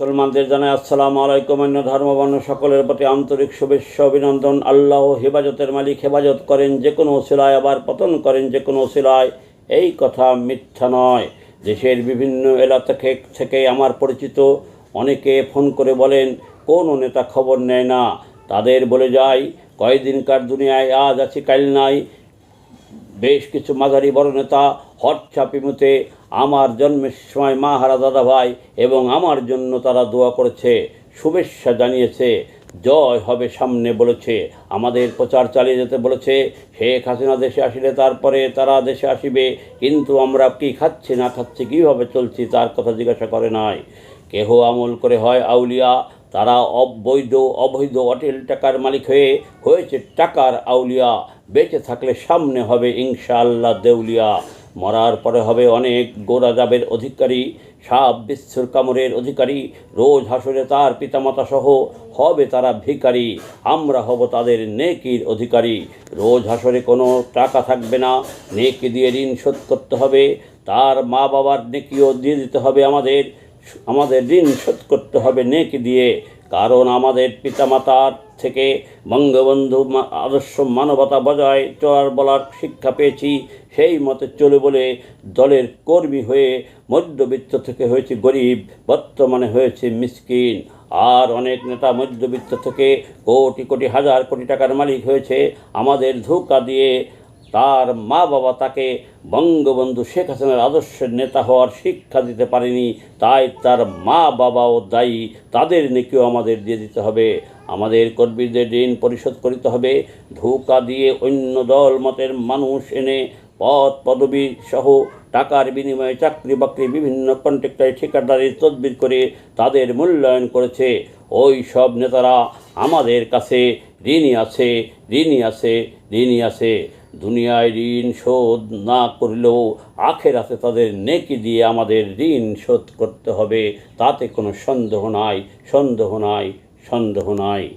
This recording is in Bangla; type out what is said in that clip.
মুসলমানদের জানাই আসসালামু আলাইকুম, অন্য ধর্মবর্ণ সকলের প্রতি আন্তরিক শুভেচ্ছা, অভিনন্দন। আল্লাহ হেফাজতের মালিক হেফাজত করেন, যে কোনো ওসিলায় আবার পতন করেন, যে কোনো ওসিলায় এই কথা মিথ্যা নয়। দেশের বিভিন্ন এলাকা থেকে থেকে আমার পরিচিত অনেকে ফোন করে বলেন, কোনো নেতা খবর নেয় না? তাদের বলে যাই কয়েকদিনকার দুনিয়ায় আজ আছি, কাল নাই। বেশ কিছু মাঝারি বড় নেতা হটছাপিমুতে আমার জন্মের সময় মা হারা দাদা ভাই এবং আমার জন্য তারা দোয়া করেছে, শুভেচ্ছা জানিয়েছে, জয় হবে সামনে বলেছে, আমাদের প্রচার চালিয়ে যেতে বলেছে শেখ হাসিনা দেশে আসিলে তারপরে তারা দেশে আসিবে, কিন্তু আমরা কি খাচ্ছি, না খাচ্ছি, কীভাবে চলছি, তার কথা জিজ্ঞাসা করে নাই। কেহ আমল করে হয় আউলিয়া, তারা অবৈধ অবৈধ অটেল টাকার মালিক হয়ে হয়েছে টাকার আউলিয়া বেঁচে থাকলে সামনে হবে ইনশাআল্লাহ দেউলিয়া। মরার পরে হবে অনেক গোরাজাবের অধিকারী, সাপ বিশ্বর কামড়ের অধিকারী, রোজ হাসরে তার পিতামাতা সহ হবে তারা ভিখারি, আমরা হব তাদের নেকির অধিকারী। রোজ হাসরে কোনো টাকা থাকবে না, নেকি দিয়ে ঋণ শোধ করতে হবে, তার মা বাবার নেকিও দিয়ে দিতে হবে আমাদের আমাদের ঋণ শোধ করতে হবে নেকি দিয়ে। কারণ আমাদের পিতামাতার থেকে বঙ্গবন্ধু আদর্শ মানবতা বজায় চলার বলার শিক্ষা পেয়েছি, সেই মতে চলে বলে দলের কর্মী হয়ে মধ্যবিত্ত থেকে হয়েছে গরিব, বর্তমানে হয়েছে মিসকিন। আর অনেক নেতা মধ্যবিত্ত থেকে কোটি কোটি হাজার কোটি টাকার মালিক হয়েছে। আমাদের ধোকা দিয়ে তার মা বাবা তাকে বঙ্গবন্ধু শেখ হাসিনার আদর্শের নেতা হওয়ার শিক্ষা দিতে পারেনি, তাই তার মা বাবাও দায়ী। তাদের নেকিও আমাদের দিয়ে দিতে হবে। আমাদের কর্মীদের ঋণ পরিশোধ করিতে হবে। ধোকা দিয়ে অন্য দল মতের মানুষ এনে পদ পদবী সহ টাকার বিনিময়ে চাকরি বাকরি বিভিন্ন কন্ট্রাক্টারি ঠিকাদারির তদবির করে তাদের মূল্যায়ন করেছে। ওই সব নেতারা আমাদের কাছে ঋণী আছে ঋণী আছে ঋণী আছে। দুনিয়ায় ঋণ শোধ না করলেও আখের আছে তাদের নেকি দিয়ে আমাদের ঋণ শোধ করতে হবে। তাতে কোনো সন্দেহ নাই সন্দেহ নাই সন্দেহ নাই।